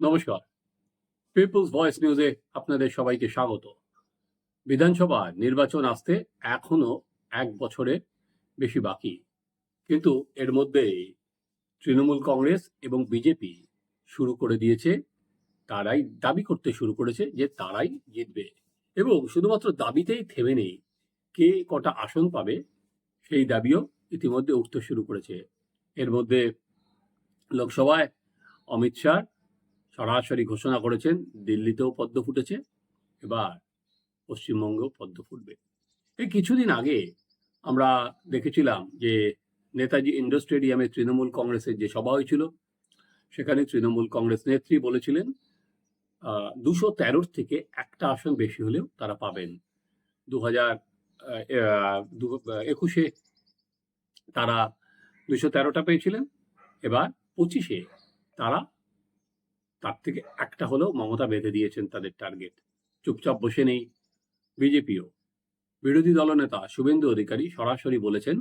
নমস্কার। People's voice নিউজে আপনাদের সবাইকে স্বাগত। বিধানসভা নির্বাচন আসতে এখনও এক বছরের বেশি বাকি। কিন্তু এর মধ্যে তৃণমূল কংগ্রেস এবং বিজেপি শুরু করে দিয়েছে, তারাই দাবি করতে শুরু করেছে যে তারাই জিতবে। এবং শুধুমাত্র দাবিতেই থেমে নেই, কে কটা আসন পাবে সেই দাবিও ইতিমধ্যে উঠতে শুরু করেছে। এর মধ্যে লোকসভায় অমিত শাহ সরাসরি ঘোষণা করেছেন, দিল্লিতেও পদ্ম ফুটেছে, এবার পশ্চিমবঙ্গেও পদ্ম ফুটবে। এই কিছুদিন আগে আমরা দেখেছিলাম যে নেতাজি ইন্ডোর স্টেডিয়ামে তৃণমূল কংগ্রেসের যে সভা হয়েছিল, সেখানে তৃণমূল কংগ্রেস নেত্রী বলেছিলেন দুশো তেরোর থেকে একটা আসন বেশি হলেও তারা পাবেন। দু হাজার একুশে তারা দুশো তেরোটা পেয়েছিলেন, এবার পঁচিশে তারা তার থেকে একটা হলেও মমতা বেঁধে দিয়েছেন তাদের টার্গেট চুপচাপ বসে নেই বিজেপিও। বিরোধী দলনেতা শুভেন্দু অধিকারী সরাসরি বলেছেন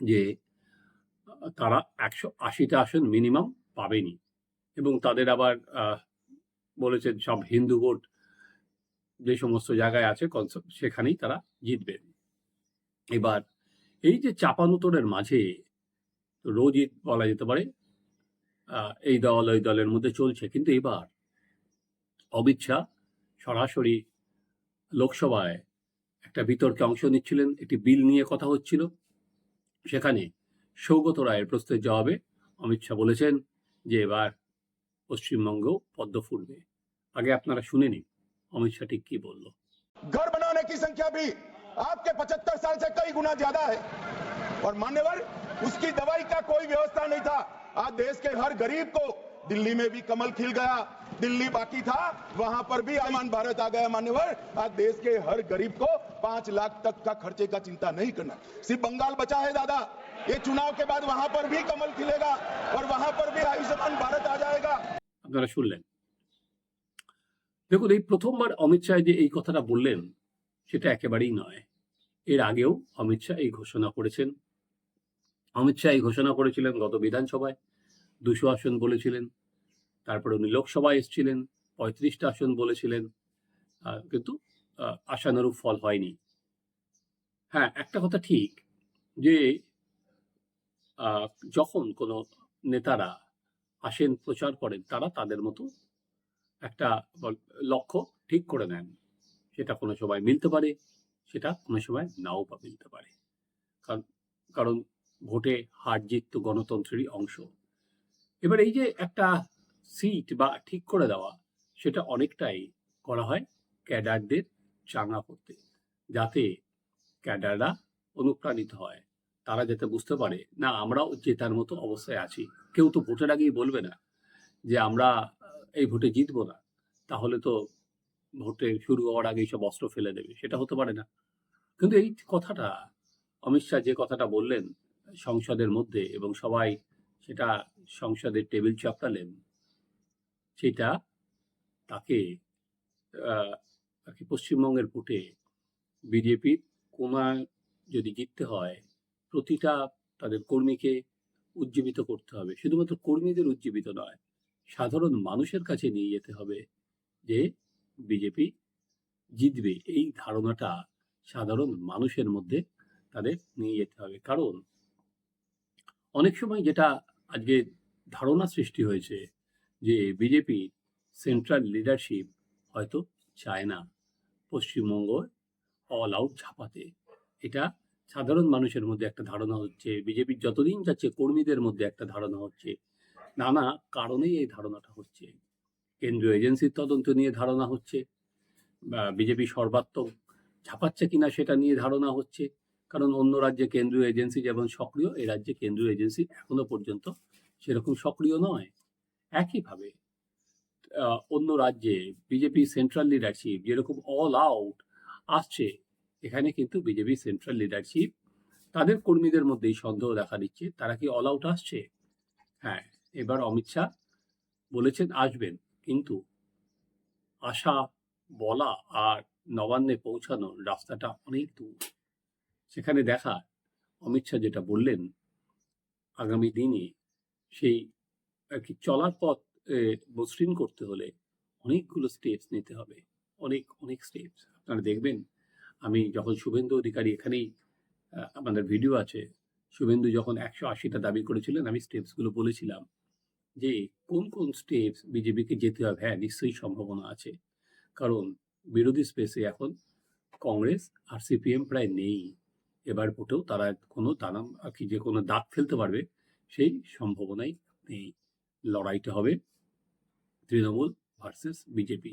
যে, তারা একশো আশিটা আসন মিনিমাম পাবেনি এবং তাদের আবার বলেছেন সব হিন্দু ভোট যে সমস্ত জায়গায় আছে সেখানেই তারা জিতবেন এবার এই যে চাপানুতরের মাঝে রোজই বলা যেতে পারে এই দল ওই দলের মধ্যে চলছে কিন্তু এবার অমিত শাহ সরাসরি লোকসভায় একটা বিতর্কে অংশ নিচ্ছিলেন একটি বিল নিয়ে কথা হচ্ছিল সেখানে সৌগত রায়ের প্রশ্নের জবাবে অমিত শাহ বলেছেন যে এবার পশ্চিমবঙ্গেও পদ্ম ফুটবে আগে আপনারা শুনে নিন অমিত শাহ ঠিক কি বলল घर बनाने की संख्या भी आपके 75 साल से कई गुना ज्यादा है और मान्यवर उसकी दवाई का कोई व्यवस्था नहीं था आज देश के हर गरीब को दिल्ली में भी कमल खिल गया दिल्ली बाकी था वहां पर भी आयुष्मान भारत आ गया मान्यवर आज देश के हर गरीब को पांच लाख तक का खर्चे का चिंता नहीं करना सिर्फ बंगाल बचा है दादा ये चुनाव के बाद वहां पर भी कमल खिलेगा और वहां पर भी आयुष्मान भारत आ जाएगा আপনারা শুনলেন দেখুন এই প্রথমবার অমিত শাহ যে এই কথাটা বললেন সেটা একেবারেই নয় এর আগেও অমিত শাহ এই ঘোষণা করেছেন অমিত শাহ এই ঘোষণা করেছিলেন গত বিধানসভায় দুশো আসন বলেছিলেন। তারপরে উনি লোকসভায় এসেছিলেন, পঁয়ত্রিশটা আসন বলেছিলেন। কিন্তু আশানুরূপ ফল হয়নি। হ্যাঁ একটা কথা ঠিক যে যখন কোনো নেতারা আসেন, প্রচার করেন, তারা তাদের মতো একটা লক্ষ্য ঠিক করে নেন। সেটা কোনো সময় মিলতে পারে, সেটা কোনো সময় নাও বা মিলতে পারে। কারণ কারণ ভোটে হার জিত তো গণতন্ত্রেরই অংশ। এবার এই যে একটা সিট বা ঠিক করে দেওয়া, সেটা অনেকটাই করা হয় ক্যাডারদের চাঙা করতে, যাতে ক্যাডাররা অনুপ্রাণিত হয়। তারা যাতে বুঝতে পারে, না, আমরাও জেতার মতো অবস্থায় আছি। কেউ তো ভোটের আগেই বলবে না যে, আমরা এই ভোটে জিতবো না। তাহলে তো ভোটে শুরু হওয়ার আগেই সব অস্ত্র ফেলে দেবে, সেটা হতে পারে না। কিন্তু এই কথাটা, অমিত শাহ যে কথাটা বললেন সংসদের মধ্যে এবং সবাই সেটা সংসদের টেবিল চাপটালেন সেটা তাকে তাকে পশ্চিমবঙ্গের ভোটে বিজেপির কোনায় যদি জিততে হয়, প্রতিটা তাদের কর্মীকে উজ্জীবিত করতে হবে। শুধুমাত্র কর্মীদের উজ্জীবিত নয়, সাধারণ মানুষের কাছে নিয়ে যেতে হবে যে বিজেপি জিতবে। এই ধারণাটা সাধারণ মানুষের মধ্যে তাদের নিয়ে যেতে হবে। কারণ অনেক সময় যেটা আজকে ধারণা সৃষ্টি হয়েছে যে বিজেপি সেন্ট্রাল লিডারশিপ হয়তো চায় না পশ্চিমবঙ্গ অল আউট ছাপাতে। এটা সাধারণ মানুষের মধ্যে একটা ধারণা হচ্ছে বিজেপির যতদিন যাচ্ছে কর্মীদের মধ্যে একটা ধারণা হচ্ছে। নানা কারণেই এই ধারণাটা হচ্ছে। কেন্দ্রীয় এজেন্সির তদন্ত নিয়ে ধারণা হচ্ছে, বা বিজেপি সর্বাত্মক ছাপাচ্ছে কিনা সেটা নিয়ে ধারণা হচ্ছে। কারণ অন্য রাজ্যে কেন্দ্রীয় এজেন্সি যেমন সক্রিয়, এই রাজ্যে কেন্দ্রীয় এজেন্সি এখনও পর্যন্ত সেরকম সক্রিয় নয়। একইভাবে অন্য রাজ্যে বিজেপি সেন্ট্রাল লিডারশিপ যেরকম অল আউট আসছে, এখানে কিন্তু বিজেপি সেন্ট্রাল লিডারশিপ তাদের কর্মীদের মধ্যেই সন্দেহ দেখা দিচ্ছে, তারা কি অল আউট আসছে? হ্যাঁ এবার অমিত শাহ বলেছেন আসবেন, কিন্তু আশা, বলা আর নবান্নে পৌঁছানোর রাস্তাটা অনেক দূর। সেখানে দেখা অমিত শাহ যেটা বললেন, আগামী দিনে সেই আর কি চলার পথ মসৃণ করতে হলে অনেকগুলো স্টেপস নিতে হবে। অনেক অনেক স্টেপস আপনারা দেখবেন, আমি যখন শুভেন্দু অধিকারী এখানেই আমাদের ভিডিও আছে, শুভেন্দু যখন একশো আশিটা দাবি করেছিলেন, আমি স্টেপসগুলো বলেছিলাম যে কোন কোন স্টেপস বিজেপিকে যেতে হবে। হ্যাঁ নিশ্চয়ই সম্ভাবনা আছে। কারণ বিরোধী স্পেসে এখন কংগ্রেস আর সিপিএম প্রায় নেই। এবার ভোটেও তারা কোনো দানা কি যে কোনো দাগ ফেলতে পারবে, সেই সম্ভাবনাই নেই। লড়াইটা হবে তৃণমূল ভার্সেস বিজেপি।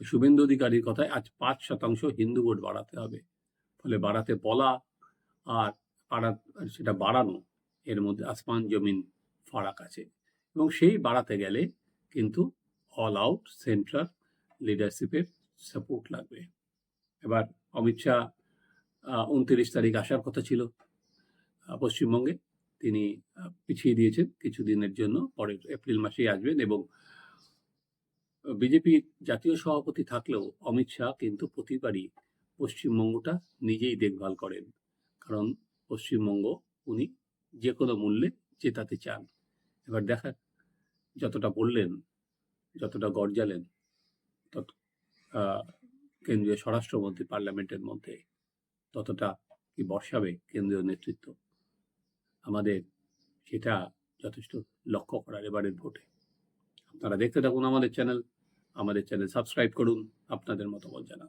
শুভেন্দু অধিকারীর কথায় আজ পাঁচ শতাংশ হিন্দু ভোট বাড়াতে হবে। ফলে বাড়াতে বলা আর বাড়া, সেটা বাড়ানো, এর মধ্যে আসমান জমিন ফারাক আছে। এবং সেই বাড়াতে গেলে কিন্তু অল আউট সেন্ট্রাল লিডারশিপের সাপোর্ট লাগবে। এবার অমিত শাহ উনত্রিশ তারিখ আসার কথা ছিল। পশ্চিমবঙ্গে তিনি পিছিয়ে দিয়েছেন কিছুদিনের জন্য পরের এপ্রিল মাসেই আসবেন এবং বিজেপির জাতীয় সভাপতি থাকলেও অমিত শাহ কিন্তু প্রতিবারই পশ্চিমবঙ্গটা নিজেই দেখভাল করেন। কারণ পশ্চিমবঙ্গ উনি যে কোনো মূল্যে জেতাতে চান। এবার দেখা, যতটা বললেন, যতটা গর্জালেন, তত কেন্দ্রীয় স্বরাষ্ট্রমন্ত্রী পার্লামেন্টের মধ্যে ততটা কি বর্ষাবে কেন্দ্রীয় নেতৃত্ব? আমাদের সেটা যথেষ্ট লক্ষ্য করার এবারের ভোটে। আপনারা দেখতে থাকুন আমাদের চ্যানেল। আমাদের চ্যানেল সাবস্ক্রাইব করুন। আপনাদের মতামত জানান।